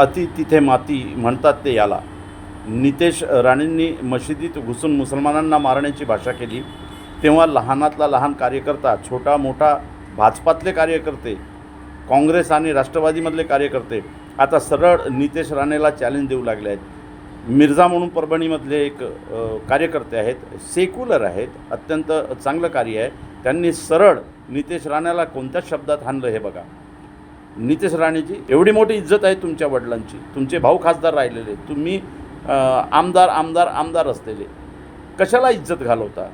अति तिथे माती म्हणतात ते याला. नितेश राणेंनी मशिदीत घुसून मुसलमानांना मारण्याची भाषा केली. तेव्हा लहानातला लहान कार्यकर्ता छोटा मोठा भाजपातले कार्यकर्ते काँग्रेस आणि राष्ट्रवादीमधले कार्यकर्ते आता सरळ नितेश राणेला चॅलेंज देऊ लागले आहेत. मिर्झा म्हणून परभणीमधले एक कार्यकर्ते आहेत सेक्युलर आहेत अत्यंत चांगलं कार्य आहे. त्यांनी सरळ नितेश राणेला कोणत्या शब्दात हाणलं हे बघा. नितेश राणेची एवढी मोठी इज्जत आहे तुमच्या वडिलांची. तुमचे भाऊ खासदार राहिलेले तुम्ही आमदार आमदार आमदार असलेले. कशाला इज्जत घालवता?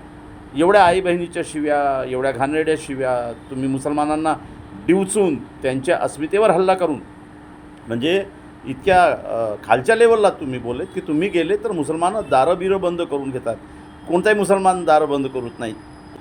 एवढ्या आई बहिणीच्या शिव्या एवढ्या घाणेरड्या शिव्या तुम्ही मुसलमानांना डिवचून त्यांच्या अस्मितेवर हल्ला करून म्हणजे इतक्या खालच्या लेवलला तुम्ही बोललेत की तुम्ही गेले तर मुसलमान दारं बिरं बंद करून घेतात. कोणताही मुसलमान दारं बंद करत नाही.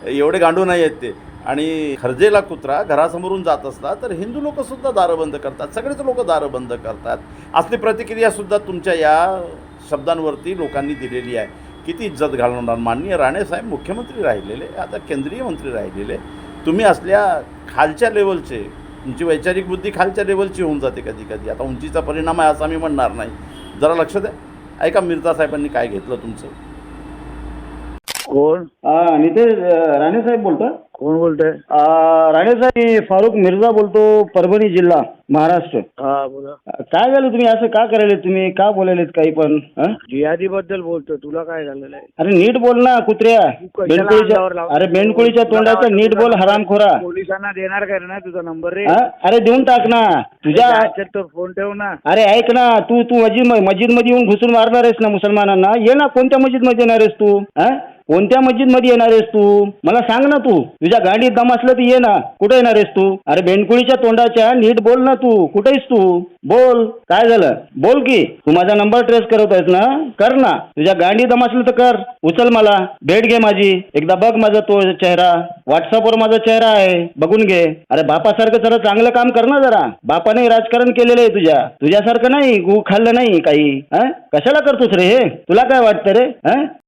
एवढे गांडू नाही आहेत ते. आणि खर्जेला कुत्रा घरासमोरून जात असला तर हिंदू लोकसुद्धा दारं बंद करतात. सगळेच लोक दारं बंद करतात. असली प्रतिक्रियासुद्धा तुमच्या या शब्दांवरती लोकांनी दिलेली आहे. किती इज्जत घालवणार माननीय राणेसाहेब मुख्यमंत्री राहिलेले आता केंद्रीय मंत्री राहिलेले. तुम्ही असल्या खालच्या लेवलचे तुमची वैचारिक बुद्धी खालच्या लेवलची होऊन जाते कधी कधी आता उंचीचा परिणाम आहे असं आम्ही म्हणणार नाही. जरा लक्ष द्या. ऐका मिर्झा साहेबांनी काय घेतलं तुमचं? कोण? हा नितेश राणे साहेब बोलता कोण बोलतोय? राणे साहेब मी फारुख मिर्झा बोलतो परभणी जिल्हा महाराष्ट्र. हा बोला. काय झालं तुम्ही? असं का करायले तुम्ही? का बोलायलेत काही पण? हं? जिहादी बद्दल बोलतोय तुला काय झालेलं आहे? अरे नीट बोल ना कुत्र्या. अंगावर बेंडकुळीच्या अरे बेंडकुळीच्या तोंडाचा नीट बोल हरामखोरा. पोलिसांना देणार काय रे ना तुझा नंबर रे? हा? अरे देऊन टाक ना. तुझ्या तर फोन ठेव ना. अरे ऐक ना तू तू मस्जिद मस्जिदमध्ये येऊन घुसून मारणार आहेस ना मुसलमानांना? ये ना कोणत्या मस्जिदमध्ये येणार आहेस तू? हा? कोणत्या मस्जिदमध्ये येणार आहेस तू? मला सांग ना तू. तुझ्या गाडीत दम असलं तर ये ना. कुठे येणार आहेस तू? अरे बेंडकुळीच्या तोंडाच्या नीट बोल ना तू. कुठेस तू? बोल. काय झालं? बोल की. तू माझा नंबर ट्रेस करत आहेस ना? कर ना. तुझ्या गाडी दम असलं तर कर. उचल मला. भेट घे माझी. एकदा बघ माझा तो चेहरा. व्हॉट्सअपवर माझा चेहरा आहे. बघून घे. अरे बापासारखं जरा चांगलं काम कर ना जरा. बापाने राजकारण केलेलं आहे तुझ्या. तुझ्यासारखं नाही. गु खाल्लं नाही काही. कशाला करतोस रे हे? तुला काय वाटतं रे?